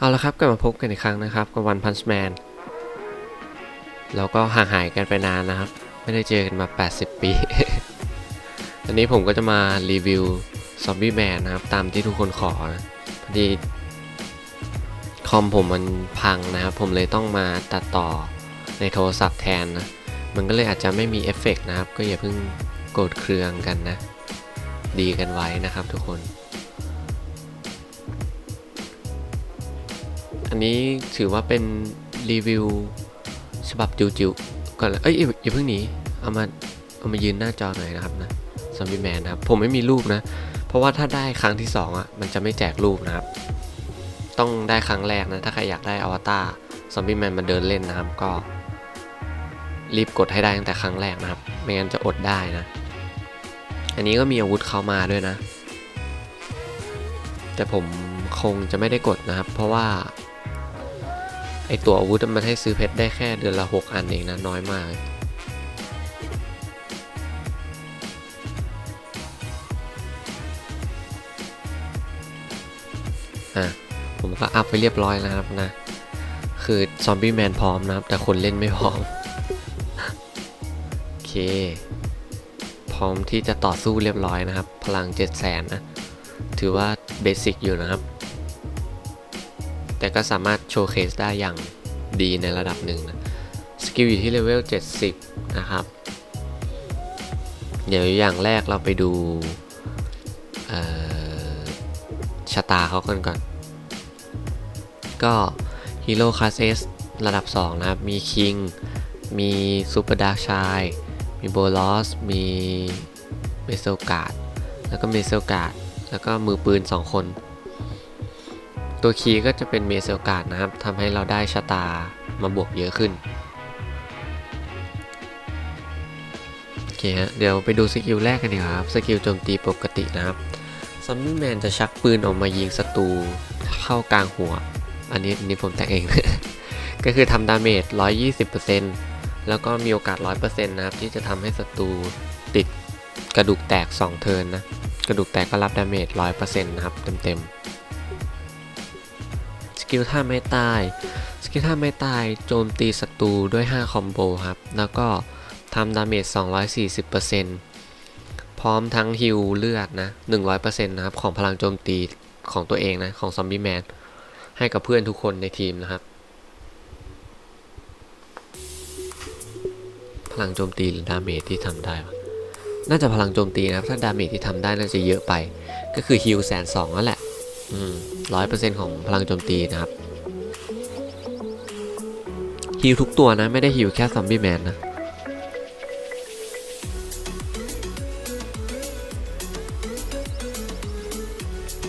เอาละครับกลับมาพบกันอีกครั้งนะครับกับ One Punch Man แล้วก็ห่างหายกันไปนานนะครับ ไม่ได้เจอกันมา 80 ปี อันนี้ผมก็จะมารีวิว Zombie Man นะครับ ตามที่ทุกคนขอนะพอดีคอมผมมันพังนะครับ ผมเลยต้องมาตัดต่อในโทรศัพท์แทนนะ มันก็เลยอาจจะไม่มีเอฟเฟกต์นะครับ ก็อย่าเพิ่งโกรธเคืองกันนะ ดีกันไว้นะครับทุกคน อันนี้ถือว่าเป็นรีวิวฉบับจิ๋วๆก่อนเลยเอ้ยอย่าเพิ่งหนีเอามาเอามายืนหน้าจอหน่อยนะครับนะซอมบี้แมนนะครับ ผมไม่มีรูปนะ เพราะว่าถ้าได้ครั้งที่สองอะมันจะไม่แจกรูปนะครับ ต้องได้ครั้งแรกนะ ถ้าใครอยากได้อวตารซอมบี้แมนมาเดินเล่นนะครับก็ รีบกดให้ได้ตั้งแต่ครั้งแรกนะครับ ไม่งั้นจะอดได้นะ อันนี้ก็มีอาวุธเข้ามาด้วยนะ แต่ผมคงจะไม่ได้กดนะครับ เพราะว่า ไอตัวอาวุธมันให้ซื้อเพชรได้แค่เดือนละ 6 อันเองนะ น้อยมาก อะ ผมก็อัพไปเรียบร้อยแล้วนะครับนะ คือซอมบี้แมนพร้อมนะครับ แต่คนเล่นไม่พร้อม โอเค พร้อมที่จะต่อสู้เรียบร้อยนะครับ พลัง 7 0 0 0 0นนะถือว่าเบสิกอยู่นะครับ แต่ก็สามารถโชว์เคสได้อย่างดีในระดับหนึ่งนะสกิลอยู่ที่เลเวล 70 นะครับ เดี๋ยวอย่างแรกเราไปดูชะตาเขากันก่อน ก็ฮีโร่คลาสเอสระดับ 2 นะครับ มีคิง มีซูเปอร์ดาร์ชาย มีโบลอส มีเมเซลกาด แล้วก็เมเซลกาด แล้วก็มือปืน 2 คน ตัวคีย์ก็จะเป็นเมเซลการ์ดนะครับทำให้เราได้ชะตามาบวกเยอะขึ้น โอเคฮะ เดี๋ยวไปดูสกิลแรกกันดีกว่าครับ สกิลโจมตีปกตินะครับซอมบี้แมนจะชักปืนออกมายิงศัตรูเข้ากลางหัว อันนี้นนี้ผมแต่งเอง ก็คือทำดาเมจ 120%แล้วก็มีโอกาส 100%นะครับ ที่จะทำให้ศัตรูติดกระดูกแตก 2 เทิร์นนะ กระดูกแตกก็รับดาเมจ 100%นะครับ เต็มๆ กิลท่าไม่ตาย สกิลท่าไม่ตายโจมตีศัตรูด้วย 5 คอมโบครับ แล้วก็ทำดาเมจ 240%พร้อมทั้งฮิลเลือดนะ 100%นะครับ ของพลังโจมตีของตัวเองนะ ของซอมบี้แมน ให้กับเพื่อนทุกคนในทีมนะครับ พลังโจมตีหรือดาเมจที่ทำได้ น่าจะพลังโจมตีนะครับ ถ้าดาเมจที่ทำได้น่าจะเยอะไป ก็คือฮิลแสนสองนั่นแหละ ร้อยเปอร์เซ็นต์ของพลังโจมตีนะครับฮิลทุกตัวนะ ไม่ได้ฮิลแค่ซอมบี้แมนนะ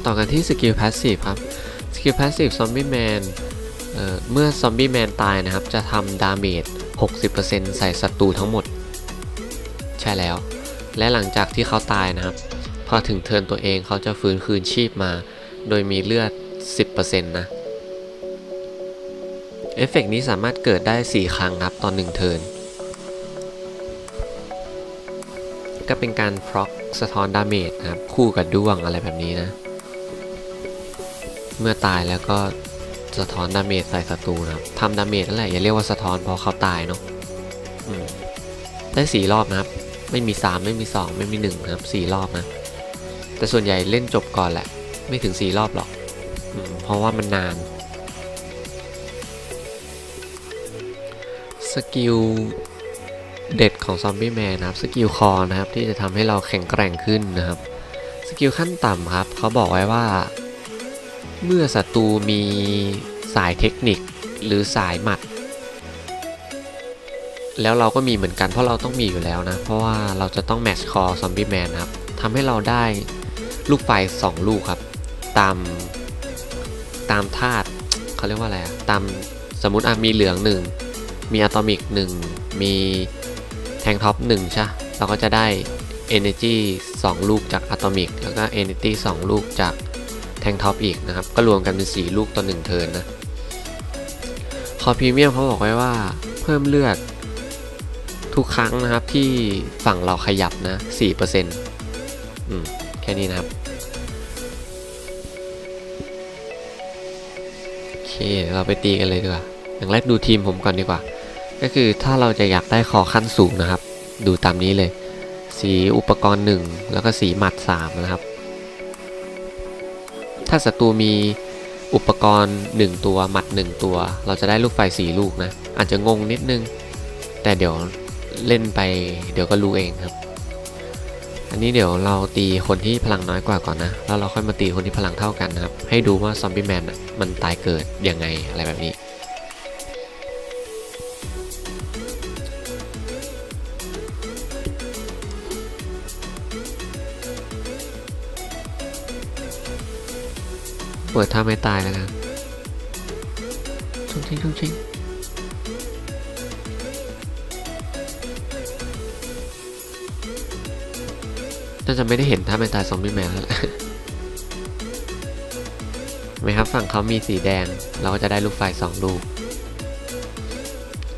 ต่อกันที่สกิลพาสซีฟครับ สกิลพาสซีฟซอมบี้แมนเมื่อซอมบี้แมนตายนะครับ จะทำดาเมจ 60%ใส่ศัตรูทั้งหมด ใช่แล้ว และหลังจากที่เขาตายนะครับ พอถึงเทิร์นตัวเองเขาจะฟื้นคืนชีพมา โดยมีเลือด 10%นะ เอฟเฟกต์นี้สามารถเกิดได้ 4 ครั้งครับตอน 1 เทิร์น ก็เป็นการพร็อกสะท้อนดาเมจนะครับ คู่กับด้วงอะไรแบบนี้นะ เมื่อตายแล้วก็สะท้อนดาเมจใส่ศัตรูนะครับทำดาเมจนั่นแหละอย่าเรียกว่าสะท้อนเพราะเขาตายเนาะได้สี่รอบนะครับ ไม่มี3ไม่มี2ไม่มี1นะครับ4รอบนะ แต่ส่วนใหญ่เล่นจบก่อนแหละ ไม่ถึง4รอบหรอกอเพราะว่ามันนาน สกิลเด็ดของซอมบี้แมนนะครับ สกิลคอนะครับ ที่จะทำให้เราแข็งแกร่งขึ้นนะครับ สกิลขั้นต่ำครับ เขาบอกไว้ว่า เมื่อศัตรูมีสายเทคนิคหรือสายหมัด แล้วเราก็มีเหมือนกันเพราะเราต้องมีอยู่แล้วนะ เพราะว่าเราจะต้องแมชคอซอมบี้แมนครับทำให้เราได้ลูกไฟ2ลูกครับ ตามตามธาตุเขาเรียกว่าอะไรอะตามสมมติอะมีเหลือง1มีอะตอมิก1มีแทงท็อป1ใช่เราก็จะได้ Energy 2 ลูกจากอะตอมิกแล้วก็ Energy 2 ลูกจากแทงท็อปอีกนะครับ ก็รวมกันเป็น 4 ลูกต่อ1เทิร์นนะ คอพรีเมียมเขาบอกไว้ว่าเพิ่มเลือดทุกครั้งนะครับที่ฝั่งเราขยับนะ 4%อืม แค่นี้นะครับ เคเคเราไปตีกันเลยดีกว่า อย่างแรกดูทีมผมก่อนดีกว่า ก็คือถ้าเราจะอยากได้คอขั้นสูงนะครับ ดูตามนี้เลย สีอุปกรณ์ 1 แล้วก็สีหมัด 3 นะครับ ถ้าศัตรูมีอุปกรณ์ 1 ตัวหมัด 1 ตัว เราจะได้ลูกไฟ4ลูกนะ อาจจะงงนิดนึง แต่เดี๋ยวเล่นไปเดี๋ยวก็รู้เองครับ อันนี้เดี๋ยวเราตีคนที่พลังน้อยกว่าก่อนนะ แล้วเราค่อยมาตีคนที่พลังเท่ากันนะครับ ให้ดูว่าซอมบี้แมนมันตายเกิดยังไงอะไรแบบนี้ เปิดท่าไม่ตายแล้วกันชุ่งชิงชุ่งชิง น่าจะไม่ได้เห็นท่าไม่ตาซอมบี้แมนแล้วไหมครับฝั่งเขามีสีแดง เราก็จะได้ลูกไฟสองลูก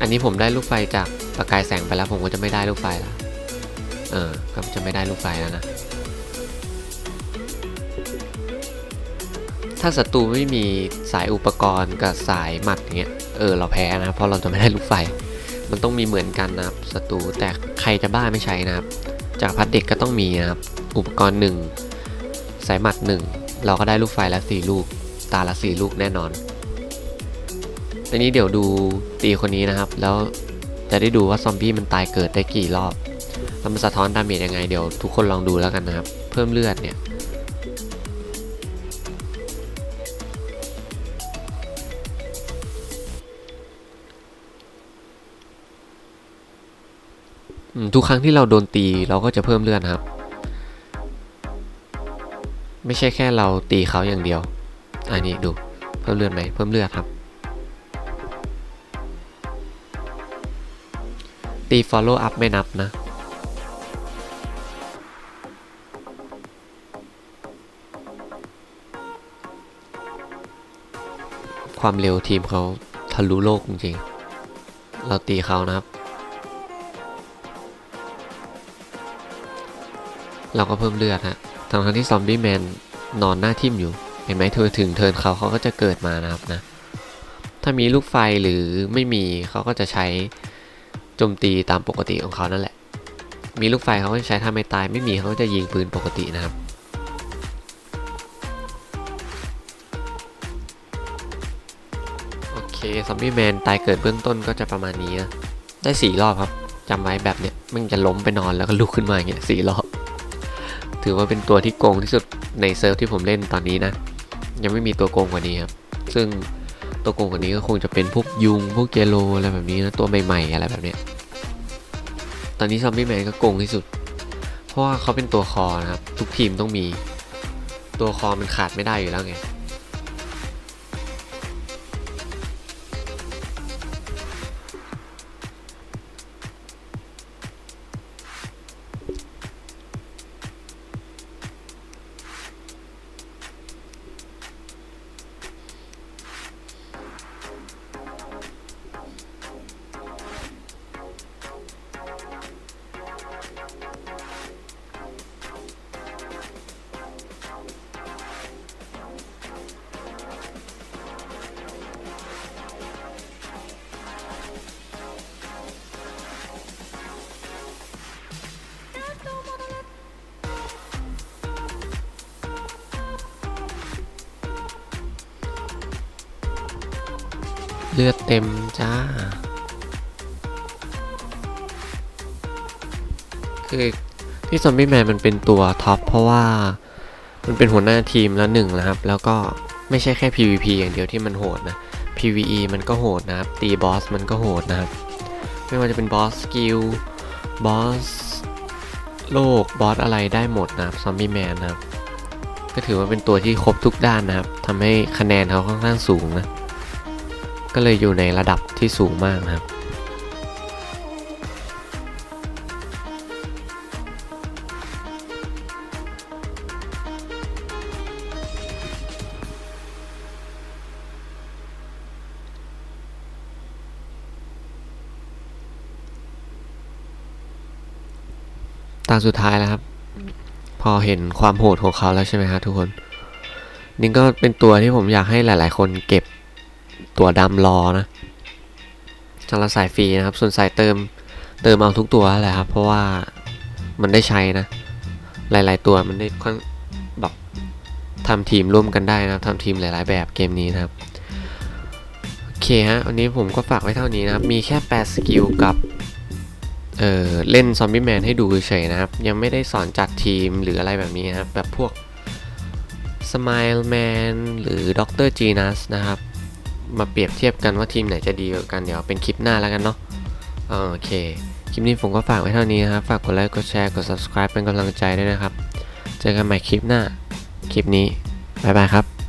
อันนี้ผมได้ลูกไฟจากประกายแสงไปแล้ว ผมก็จะไม่ได้ลูกไฟแล้วเออก็จะไม่ได้ลูกไฟแล้วนะ ถ้าศัตรูไม่มีสายอุปกรณ์กับสายหมัดอย่างเงี้ย เออเราแพ้นะเพราะเราจะไม่ได้ลูกไฟ มันต้องมีเหมือนกันนะครับศัตรูแต่ใครจะบ้าไม่ใช้นะครับ จากพัดเด็กก็ต้องมีนะครับ อุปกรณ์หนึ่งสายหมัดหนึ่งเราก็ได้ลูกไฟละสี่ลูก ตาละสี่ลูกแน่นอน อันนี้เดี๋ยวดูตีคนนี้นะครับ แล้วจะได้ดูว่าซอมบี้มันตายเกิดได้กี่รอบแล้วมันสะท้อนดาเมจยังไง เดี๋ยวทุกคนลองดูแล้วกันนะครับ เพิ่มเลือดเนี่ย ทุกครั้งที่เราโดนตีเราก็จะเพิ่มเลือดครับ ไม่ใช่แค่เราตีเขาอย่างเดียว อันนี้ดูเพิ่มเลือดไหมเพิ่มเลือดครับ ตี follow up ไม่นับนะความเร็วทีมเขาทะลุโลกจริงๆ เราตีเขานะครับ เราก็เพิ่มเลือดฮะทั้งทั้งที่ซอมบี้แมนนอนหน้าทิ่มอยู่ เห็นไหมเธอถึงเทินเขาเขาก็จะเกิดมานะครับนะ ถ้ามีลูกไฟหรือไม่มีเขาก็จะใช้โจมตีตามปกติของเขานั่นแหละ มีลูกไฟเขาก็ใช้ท่าไม่ตายไม่มีเขาก็จะยิงปืนปกตินะครับโอเคซอมบี้แมนตายเกิดเบื้องต้นก็จะประมาณนี้นะ ได้สี่รอบครับจำไว้แบบเนี้ยมันจะล้มไปนอนแล้วก็ลุกขึ้นมาอย่างเงี้ยสี่รอบ ถือว่าเป็นตัวที่โกงที่สุดในเซิร์ฟที่ผมเล่นตอนนี้นะ ยังไม่มีตัวโกงกว่านี้ครับ ซึ่งตัวโกงกว่านี้ก็คงจะเป็นพวกยุงพวกเจโลอะไรแบบนี้นะตัวใหม่ๆอะไรแบบเนี้ยตอนนี้ซอมบี้แมนก็โกงที่สุด เพราะว่าเขาเป็นตัวคอนะครับ ทุกทีมต้องมี ตัวคอมันขาดไม่ได้อยู่แล้วไง เลือดเต็มจ้า คือที่ซอมบี้แมนมันเป็นตัวท็อปเพราะว่ามันเป็นหัวหน้าทีมแล้วหนึ่งนะครับ แล้วก็ไม่ใช่แค่ PVP อย่างเดียวที่มันโหดนะ PVE มันก็โหดนะครับ ตีบอสมันก็โหดนะครับ ไม่ว่าจะเป็นบอสสกิล บอสโลก บอสอะไรได้หมดนะครับซอมบี้แมนนะครับ ก็ถือว่าเป็นตัวที่ครบทุกด้านนะครับทำให้คะแนนเขาค่อนข้างสูงนะ ก็เลยอยู่ในระดับที่สูงมากนะครับ ตาสุดท้ายแล้วครับ พอเห็นความโหดของเขาแล้วใช่ไหมครับทุกคน นี่ก็เป็นตัวที่ผมอยากให้หลาย ๆ คนเก็บ ตัวดำรอนะสำหรับสายฟรีนะครับ ส่วนสายเติมเติมเอาทุกตัวแหละครับ เพราะว่ามันได้ใช้นะ หลาย ๆ ตัวมันได้ค่อนแบบทำทีมร่วมกันได้นะครับทำทีมหลาย ๆ แบบเกมนี้นะครับโอเคฮะวันนี้ผมก็ฝากไว้เท่านี้นะครับ มีแค่8สกิลกับเออเล่นซอมบี้แมนให้ดูเฉยนะครับ ยังไม่ได้สอนจัดทีมหรืออะไรแบบนี้นะครับ แบบพวก Smile Man หรือ Dr. Genus นะครับ มาเปรียบเทียบกันว่าทีมไหนจะดีกว่ากันเดี๋ยวเป็นคลิปหน้าแล้วกันเนาะโอเค คลิปนี้ผมก็ฝากไว้เท่านี้นะครับ ฝากกดไลค์ กดแชร์ กด subscribe เป็นกำลังใจด้วยนะครับ เจอกันใหม่คลิปหน้า คลิปนี้ บ๊ายบายครับ